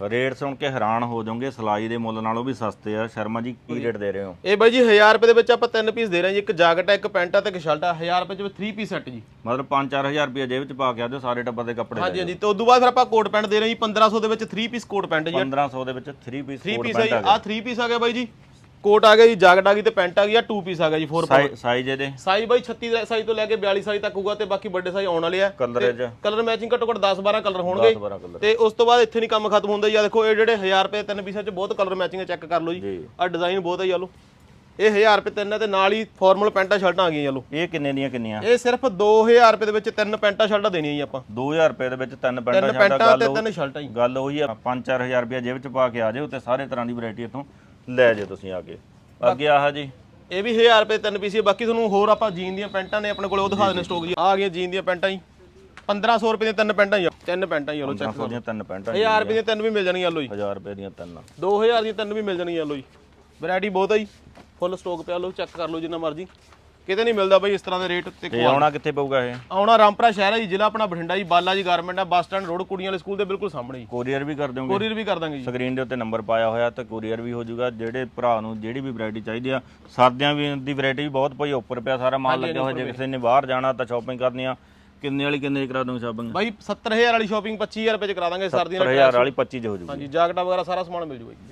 Rate ਸੁਣ ਕੇ ਹੈਰਾਨ ਹੋ ਜਾਓਗੇ ਸਲਾਈ ਦੇ ਮੁੱਲ ਨਾਲੋਂ ਵੀ ਸਸਤੇ ਆ। ਸ਼ਰਮਾ ਜੀ ਕੀ ਰੇਟ ਦੇ ਰਹੇ ਹੋ? ਇਹ ਬਾਈ ਜੀ 1000 ਰੁਪਏ ਦੇ ਵਿੱਚ ਆਪਾਂ ਤਿੰਨ ਪੀਸ ਦੇ ਰਹੇ ਹਾਂ ਜੀ। ਇੱਕ ਜਾਕਟ ਹੈ ਇੱਕ ਪੈਂਟ ਹੈ ਤੇ ਇੱਕ ਸ਼ਰਟ ਹੈ 1000 ਰੁਪਏ ਚ 3 ਪੀਸ ਸੈੱਟ ਜੀ। ਮਤਲਬ 5-4000 ਰੁਪਏ ਜੇਬ ਚ ਪਾ ਕੇ ਆਜੋ ਸਾਰੇ ਟੱਬਰ ਦੇ ਕੱਪੜੇ ਹਾਂਜੀ ਹਾਂਜੀ। ਤੇ ਉਦੋਂ ਬਾਅਦ ਫਿਰ ਆਪਾਂ ਕੋਟ ਪੈਂਟ ਦੇ ਰਹੇ ਹਾਂ ਜੀ। 1500 ਦੇ ਵਿੱਚ 3 ਪੀਸ ਕੋਟ ਪੈਂਟ ਜੀ। 1500 ਦੇ ਵਿੱਚ 3 ਪੀਸ 3 ਪੀਸ ਹੈ ਜੀ। ਆ 3 ਪੀਸ ਆ ਗਿਆ ਬਾਈ ਜੀ। ਕੋਟ ਆ ਗਿਆ ਜੀ ਜਾਕਟ ਆ ਗਈ ਤੇ ਪੈਂਟ ਆ ਗਈ ਆ 2 ਪੀਸ ਆ ਗਿਆ ਜੀ 4 ਸਾਈਜ਼ ਇਹਦੇ ਸਾਈਜ਼ ਬਾਈ 36 ਸਾਈਜ਼ ਤੋਂ ਲੈ ਕੇ 42 ਸਾਈਜ਼ ਤੱਕ ਹੋਊਗਾ ਤੇ ਬਾਕੀ ਵੱਡੇ ਸਾਈਜ਼ ਆਉਣ ਵਾਲੇ ਆ। ਕਲਰ ਚ ਕਲਰ ਮੈਚਿੰਗ ਘੱਟੋ ਘੱਟ 10 12 ਕਲਰ ਹੋਣਗੇ। 12 ਕਲਰ। ਤੇ ਉਸ ਤੋਂ ਬਾਅਦ ਇੱਥੇ ਨਹੀਂ ਕੰਮ ਖਤਮ ਹੁੰਦਾ ਜੀ। ਆ ਦੇਖੋ ਇਹ ਜਿਹੜੇ 1000 ਰੁਪਏ ਤਿੰਨ ਪੀਸਾਂ ਚ ਬਹੁਤ ਕਲਰ ਮੈਚਿੰਗ ਚੈੱਕ ਕਰ ਲਓ ਜੀ। ਆ ਡਿਜ਼ਾਈਨ ਬਹੁਤ ਹੈ ਯਾਲੋ ਇਹ 1000 ਰੁਪਏ ਤਿੰਨ ਤੇ ਨਾਲ ਹੀ ਫਾਰਮਲ ਪੈਂਟਾਂ ਸ਼ਰਟਾਂ ਆ ਗਈਆਂ ਯਾਲੋ ਇਹ ਕਿੰਨੇ ਦੀਆਂ ਕਿੰਨੀਆਂ? ਇਹ ਸਿਰਫ 2000 ਰੁਪਏ ਦੇ ਵਿੱਚ ਤਿੰਨ ਪੈਂਟਾਂ ਸ਼ਰਟਾਂ ਦੇਣੀਆਂ ਜੀ ਆਪਾਂ। 2000 ਰੁਪਏ ਦੇ ਵਿੱਚ ਤਿੰਨ ਪੈਂਟਾਂ ਤਿੰਨ ਸ਼ਰਟਾਂ ਪੈਂਟਾਂ ਗੱਲ ਤੇ ਤਿੰਨ ਸ਼ਰਟਾਂ ਜੀ। ਗੱਲ ਉਹੀ ਆ 5-4000 ਰੁਪਏ ਜੇਬ ਚ ਪਾ ਕੇ ਆ ਜਾਓ ਤੇ ਸਾਰੇ ਤਰ੍ਹਾਂ ਦੀ ਵੈਰਾਈਟੀ ਇੱਥੋਂ ਲੈ ਜਾਓ ਤੁਸੀਂ ਆ ਕੇ। ਅੱਗੇ ਆਹ ਜੀ। ਇਹ ਵੀ 1000 ਰੁਪਏ ਤਿੰਨ ਪੀਸ। ਬਾਕੀ ਤੁਹਾਨੂੰ ਹੋਰ ਆਪਾਂ ਜੀਨ ਦੀਆਂ ਪੈਂਟਾਂ ਨੇ ਆਪਣੇ ਕੋਲੇ ਉਹ ਦਿਖਾ ਦਿੰਦੇ ਸਟਾਕ ਜੀ। ਆ ਗਈਆਂ ਜੀਨ ਦੀਆਂ ਪੈਂਟਾਂ ਜੀ। 1500 ਰੁਪਏ ਦੀਆਂ ਤਿੰਨ ਪੈਂਟਾਂ ਜੀ। ਤਿੰਨ ਪੈਂਟਾਂ ਯਾਲੋ ਚੈੱਕ 500 ਦੀਆਂ ਤਿੰਨ ਪੈਂਟਾਂ 1000 ਰੁਪਏ ਦੀਆਂ ਤਿੰਨ ਵੀ ਮਿਲ ਜਾਣਗੀਆਂ ਯਾਲੋ ਜੀ। 1000 ਰੁਪਏ ਦੀਆਂ ਤਿੰਨ। 2000 ਦੀਆਂ ਤਿੰਨ ਵੀ ਮਿਲ ਜਾਣਗੀਆਂ ਲੋ ਜੀ। ਵੈਰਾਈਟੀ ਬਹੁਤ ਆ ਜੀ। ਫੁੱਲ ਸਟਾਕ ਪਿਆ ਲੋ ਚੈੱਕ ਕਰ ਲਓ ਜਿੰਨਾ ਮਰਜ਼ੀ। ਕਿਤੇ ਨਹੀਂ ਮਿਲਦਾ ਬਈ ਇਸ ਤਰ੍ਹਾਂ ਦੇ ਰੇਟ ਤੇ ਤੇ ਆਉਣਾ। ਕਿੱਥੇ ਪਊਗਾ ਇਹ? ਆਉਣਾ ਰਾਮਪੁਰਾ ਸ਼ਹਿਰ ਹੈ ਜੀ ਜ਼ਿਲ੍ਹਾ ਆਪਣਾ ਬਠਿੰਡਾ ਜੀ ਬਾਲਾ ਜੀ ਗਾਰਮੈਂਟ ਹੈ ਬੱਸ ਸਟੈਂਡ ਰੋਡ ਕੁੜੀਆਂ ਵਾਲੇ ਸਕੂਲ ਦੇ ਬਿਲਕੁਲ ਸਾਹਮਣੇ ਜੀ। ਕੋਰੀਅਰ ਵੀ ਕਰ ਦਿਓਗੇ? ਕੋਰੀਅਰ ਵੀ ਕਰ ਦਾਂਗੇ ਜੀ। ਸਕਰੀਨ ਦੇ ਉੱਤੇ ਨੰਬਰ ਪਾਇਆ ਹੋਇਆ ਤੇ ਕੋਰੀਅਰ ਵੀ ਹੋ ਜਾਊਗਾ। ਜਿਹੜੇ ਭਰਾ ਨੂੰ ਜਿਹੜੀ ਵੀ ਵੈਰਾਈਟੀ ਚਾਹੀਦੀ ਆ ਸਰਦੀਆਂ ਵੀ ਦੀ ਵੈਰਾਈਟੀ ਵੀ ਬਹੁਤ ਪਈ ਉੱਪਰ ਪਿਆ ਸਾਰਾ ਮਾਲ ਲੱਗਿਆ ਹੋਇਆ ਜੇ ਕਿਸੇ ਨੇ ਬਾਹਰ ਜਾਣਾ ਤਾਂ ਸ਼ਾਪਿੰਗ ਕਰਨੀ ਆ। ਕਿੰਨੇ ਵਾਲੀ ਕਿੰਨੇ ਦੀ ਕਰਾ ਦੋਗੇ ਸ਼ਾਪਿੰਗ ਬਾਈ 70000 ਵਾਲੀ ਸ਼ਾਪਿੰਗ 25000 ਰੁਪਏ ਚ ਕਰਾ ਦਾਂਗੇ ਸਰਦੀਆਂ ਨਾਲ 7000 ਵਾਲੀ 25 ਚ ਹੋ ਜਾਊਗੀ। ਹਾਂਜੀ ਜਾਕਟਾਂ ਵਗੈਰਾ ਸਾਰਾ ਸਮਾਨ ਮਿਲ ਜੂਗਾ ਜੀ।